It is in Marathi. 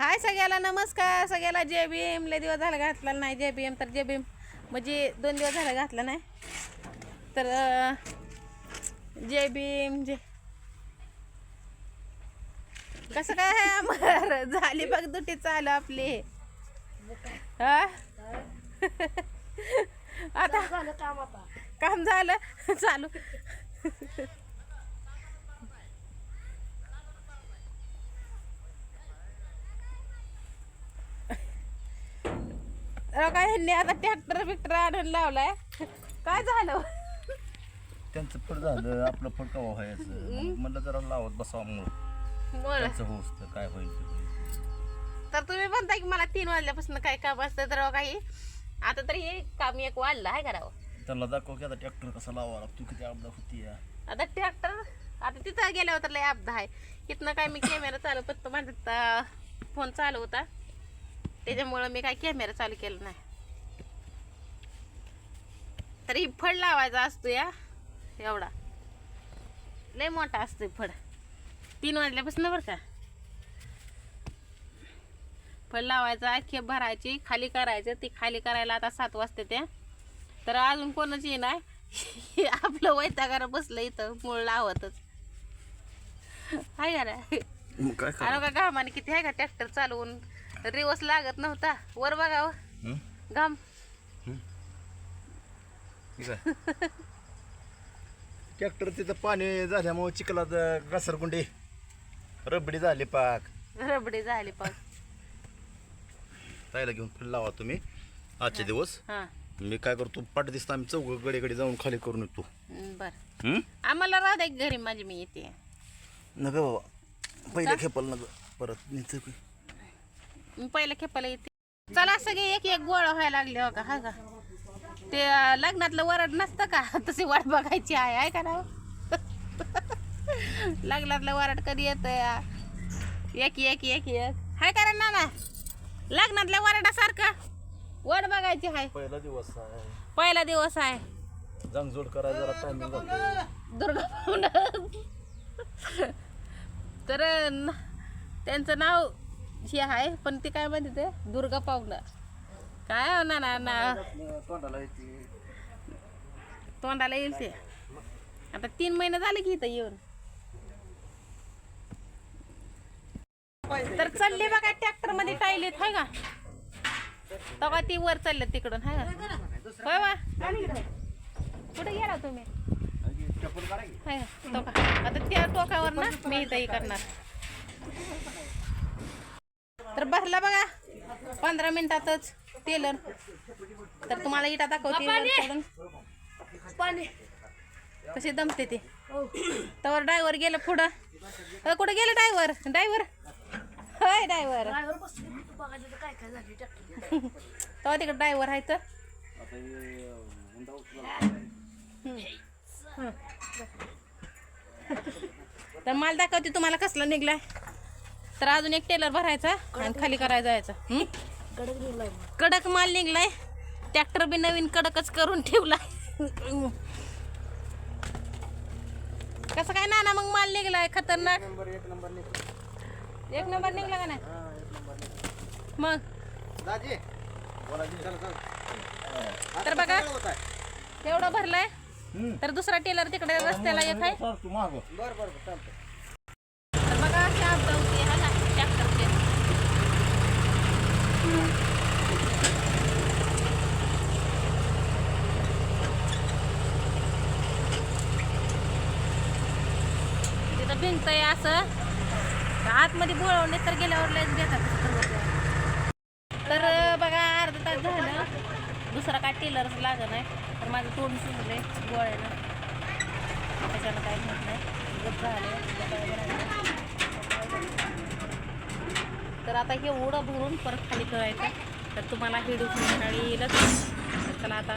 हाय सगळ्याला नमस्कार. सगळ्याला जय भीम लय दिवस झाला घातला नाही जय भीम तर जय भीम म्हणजे दोन दिवस झाला घातला नाही. तर अं, जय भीम जय कसं काय आहे अमर झाली बघ दुटी चालू आपली. हा? आता झालं काम आता. काम झालं? चालू. काय ह्यांनी आता ट्रॅक्टर बिक्टर आणून लावलाय? काय झालं? त्यांचं फळ झालं आपलं फळ कवा व्हायचं? म्हणलं जरा लावत बसावं म्हणून. बोल त्यांचं होऊस तर काय होईल ते होईल. तर तुम्ही म्हणता की मला तीन वाजल्यापासून काय काम असतं तर काही आता तर हे काम एक वाढलं आहे करावं त्यांना दाखव की आता ट्रॅक्टर कसा लावा लागतो किती आपदा होती या. आता ट्रॅक्टर आता तिथं गेल्यावर तर लय अपघात आहे. इथनं काय मी कॅमेरा चालू फक्त माझा फोन चालू होता. त्याच्यामुळं मी काय कॅमेरा चालू केला नाही. तर फळ लावायचा असतो या एवढा. लय मोठा असतो फळ तीन वाजल्यापासून बरं का. फळ लावायचा खेप भरायची खाली करायचं. ती खाली करायला आता सात वाजता त्या. तर अजून कोणच ये नाही आपलं वैतागार बसलं इथं मूळ लावतच. हाय का अरे का घामाने किती आहे का ट्रॅक्टर चालवून? रिवस लागत नव्हता. वर बघावं? घाम. ट्रॅक्टर तिथं पाणी झाल्यामुळे चिखलात घसरगुंडी. रबडी झाली पाक. रबडी झाली पण ताईला घेऊन फळ लावा तुम्ही. आजचे दिवस. हा. मी काय करतो पाठ दिसता आम्ही चौघ गडे गडे जाऊन खाली करून येतो. बर? आम्हाला राहू दे घरी माझी मी येते. नग बाबा. पहिल्या खेपाल नग. परत नेतं. मी पहिल्या खेपाला येते. चला सगळे एक एक गोळा व्हायला लागले हो का? हा का? ते लग्नातलं वरड नसतं का? तशी वाट बघायची आहे आहे का ना लग्नातलं वरड कधी येत एक एक एक एक. हाय करा ना ना लग्नातल्या वरडासारखं वाट बघायची आहे. पहिला दिवस आहे. पहिला दिवस आहे. जंगजोड करायला जरा टायमिंग जातो दुर्गा तर त्यांचं नाव हे आहे पण ते काय म्हणते ते? दुर्गा पाहुणं काय हो ना ना ना तोंडाला येईल ते. आता तीन महिने झाले की इथं येऊन. तर चालले बघा ट्रॅक्टरमध्ये टायलेत हाय का? तेव्हा ती वर चालले तिकडून हाय का? होय वा कुठे गेला तुम्ही? हाय का? तो का आता त्या टोकावर ना मी इथंही करणार. तर भरला बघा. पंधरा मिनिटातच टेलर तर तुम्हाला इटा दाखवते. पाणी कशी दमते ते. तवर ड्रायव्हर गेलं पुढं. कुठं गेलं ड्रायव्हर? ड्रायव्हर? होय ड्रायव्हर. तू तर तेव्हा तिकडे ड्रायव्हर आहे तर. तर माल दाखवते तुम्हाला कसला निघलाय. तर अजून एक टेलर भरायचा आणि खाली करायला जायचा. हं? कडक माल निघलाय. ट्रॅक्टर बी नवीन कडकच करून ठेवलाय. कसं काय ना ना मग माल निघलाय? खतरनाक. एक नंबर निघला का नाही? मग? तर बघा तेवढं भरलंय. तर दुसरा टेलर तिकडे रस्त्याला एक आहे तू माग तर बघा अशी अपघात होते हा ना ट्रॅक्टरचे तिथं भिंगतंय असं. आतमध्ये बोळवणे तर गेल्यावर लयच घेतात तर बघा अर्धा तास झालं. दुसरा काय टेलरच लागत नाही. तर माझं तोंड सुजले गोळ्यानं त्याच्यानं काय होत नाही. गप तर आता हे ओढं भरून परत खाली करायचं तर तुम्हाला व्हिडिओ खाली येईलच तर चला आता